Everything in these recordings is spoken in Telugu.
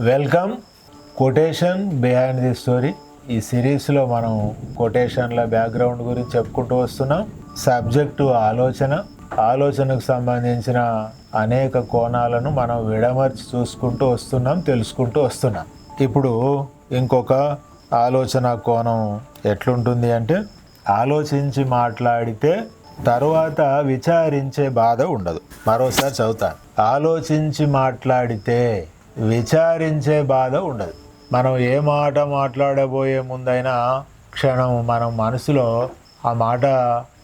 Welcome quotation behind the story ఈ సిరీస్లో మనం కొటేషన్ల బ్యాక్గ్రౌండ్ గురించి చెప్పుకుంటూ వస్తున్నాం. సబ్జెక్టు ఆలోచన. ఆలోచనకు సంబంధించిన అనేక కోణాలను మనం విడమర్చి చూసుకుంటూ వస్తున్నాం తెలుసుకుంటూ వస్తున్నాం. ఇప్పుడు ఇంకొక ఆలోచన కోణం ఎట్లుంటుంది అంటే ఆలోచించి మాట్లాడితే తరువాత విచారించే బాధ ఉండదు. మరోసారి చదువుతాను. ఆలోచించి మాట్లాడితే విచారించే బాధ ఉండదు. మనం ఏ మాట మాట్లాడబోయే ముందైనా క్షణం మనం మనసులో ఆ మాట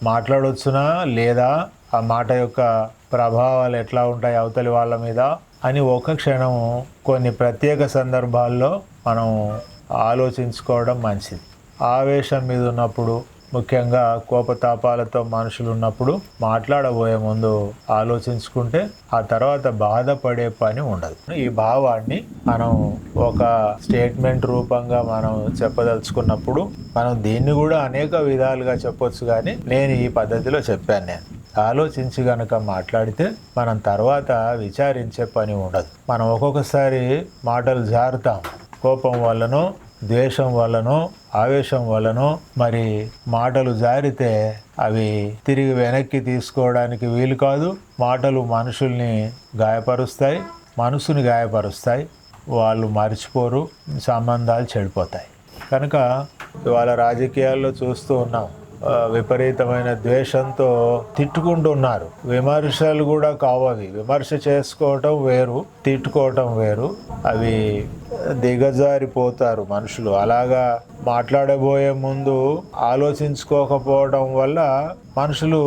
మాట్లాడవచ్చునా లేదా ఆ మాట యొక్క ప్రభావాలు ఎట్లా ఉంటాయి అవతలి వాళ్ళ మీద అని ఒక క్షణం కొన్ని ప్రత్యేక సందర్భాల్లో మనం ఆలోచించుకోవడం మంచిది. ఆవేశం మీద ఉన్నప్పుడు ముఖ్యంగా కోపతాపాలతో మనుషులు ఉన్నప్పుడు మాట్లాడబోయే ముందు ఆలోచించుకుంటే ఆ తర్వాత బాధపడే పని ఉండదు. ఈ భావాన్ని మనం ఒక స్టేట్మెంట్ రూపంగా మనం చెప్పదలుచుకున్నప్పుడు మనం దీన్ని కూడా అనేక విధాలుగా చెప్పొచ్చు కానీ నేను ఈ పద్ధతిలో చెప్పాను నేను. ఆలోచించి గనక మాట్లాడితే మనం తర్వాత విచారించే పని ఉండదు. మనం ఒక్కొక్కసారి మాటలు జారుతాం. కోపం వల్లనో ద్వేషం వల్లనో ఆవేశం వల్లనో మరి మాటలు జారితే అవి తిరిగి వెనక్కి తీసుకోవడానికి వీలు కాదు. మాటలు మనుషుల్ని గాయపరుస్తాయి మనసుని గాయపరుస్తాయి. వాళ్ళు మర్చిపోరు సంబంధాలు చెడిపోతాయి. కనుక ఇవాళ రాజకీయాల్లో చూస్తూ ఉన్నాం. విపరీతమైన ద్వేషంతో తిట్టుకుంటున్నారు. విమర్శలు కూడా కావవి. విమర్శ చేసుకోవటం వేరు తిట్టుకోవటం వేరు. అవి దిగజారిపోతారు మనుషులు. అలాగా మాట్లాడబోయే ముందు ఆలోచించుకోకపోవడం వల్ల మనుషులు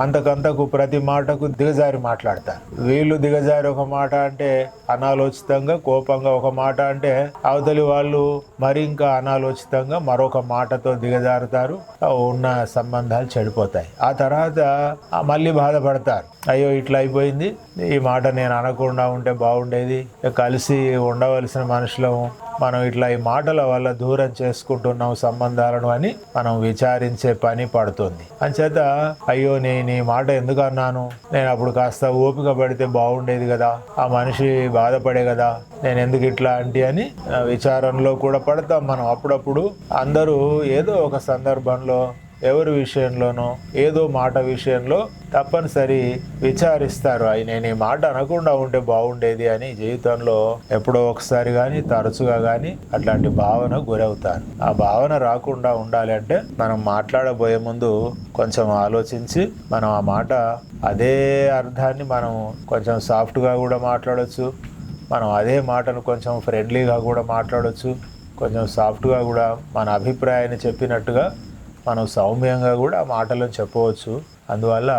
అంతకంతకు ప్రతి మాటకు దిగజారి మాట్లాడతారు వీళ్ళు దిగజారి ఒక మాట అంటే అనాలోచితంగా కోపంగా ఒక మాట అంటే అవతలి వాళ్ళు మరి ఇంకా అనాలోచితంగా మరొక మాటతో దిగజారుతారు. ఉన్న సంబంధాలు చెడిపోతాయి. ఆ తర్వాత మళ్ళీ బాధపడతారు. అయ్యో ఇట్లా అయిపోయింది. ఈ మాట నేను అనకుండా ఉంటే బాగుండేది. కలిసి ఉండవలసిన మనుషులము మనం ఇట్లా ఈ మాటల వల్ల దూరం చేసుకుంటున్నాం సంబంధాలను అని మనం విచారించే పని పడుతుంది. అంచేత అయ్యో నేను ఈ మాట ఎందుకు అన్నాను? నేను అప్పుడు కాస్త ఓపిక పడితే బాగుండేది కదా. ఆ మనిషి బాధపడే కదా. నేను ఎందుకు ఇట్లా అంటే అని ఆ, విచారంలో కూడా పడతాం మనం. అప్పుడప్పుడు అందరూ ఏదో ఒక సందర్భంలో ఎవరి విషయంలోనో ఏదో మాట విషయంలో తప్పనిసరి విచారిస్తారు. అయి నేను ఈ మాట అనకుండా ఉంటే బాగుండేది అని జీవితంలో ఎప్పుడో ఒకసారి కానీ తరచుగా కానీ అట్లాంటి భావన గురవుతారు. ఆ భావన రాకుండా ఉండాలి అంటే మనం మాట్లాడబోయే ముందు కొంచెం ఆలోచించి మనం ఆ మాట అదే అర్థాన్ని మనం కొంచెం సాఫ్ట్గా కూడా మాట్లాడచ్చు. మనం అదే మాటను కొంచెం ఫ్రెండ్లీగా కూడా మాట్లాడచ్చు. కొంచెం సాఫ్ట్గా కూడా మన అభిప్రాయాన్ని చెప్పినట్టుగా మనం సౌమ్యంగా కూడా మాటలను చెప్పవచ్చు. అందువల్ల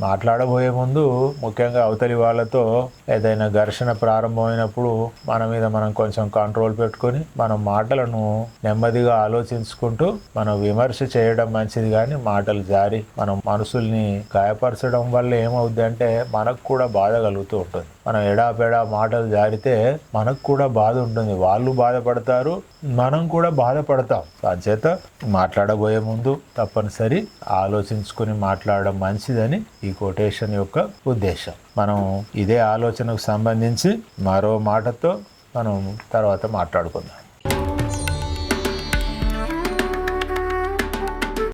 మాట్లాడబోయే ముందు ముఖ్యంగా అవతలి వాళ్ళతో ఏదైనా ఘర్షణ ప్రారంభమైనప్పుడు మన మీద మనం కొంచెం కంట్రోల్ పెట్టుకొని మనం మాటలను నెమ్మదిగా ఆలోచించుకుంటూ మనం విమర్శ చేయడం మంచిది కానీ మాటలు జారి మనం మనసుల్ని గాయపరచడం వల్ల ఏమవుద్ది అంటే మనకు కూడా బాధ కలుగుతూ ఉంటుంది. మనం ఎడాపెడా మాటలు జారితే మనకు కూడా బాధ ఉంటుంది. వాళ్ళు బాధపడతారు మనం కూడా బాధపడతాం. అంచేత మాట్లాడబోయే ముందు తప్పనిసరి ఆలోచించుకుని మాట్లాడడం మంచిదని ఈ కొటేషన్ యొక్క ఉద్దేశం. మనం ఇదే ఆలోచనకు సంబంధించి మరో మాటతో మనం తర్వాత మాట్లాడుకుందాం.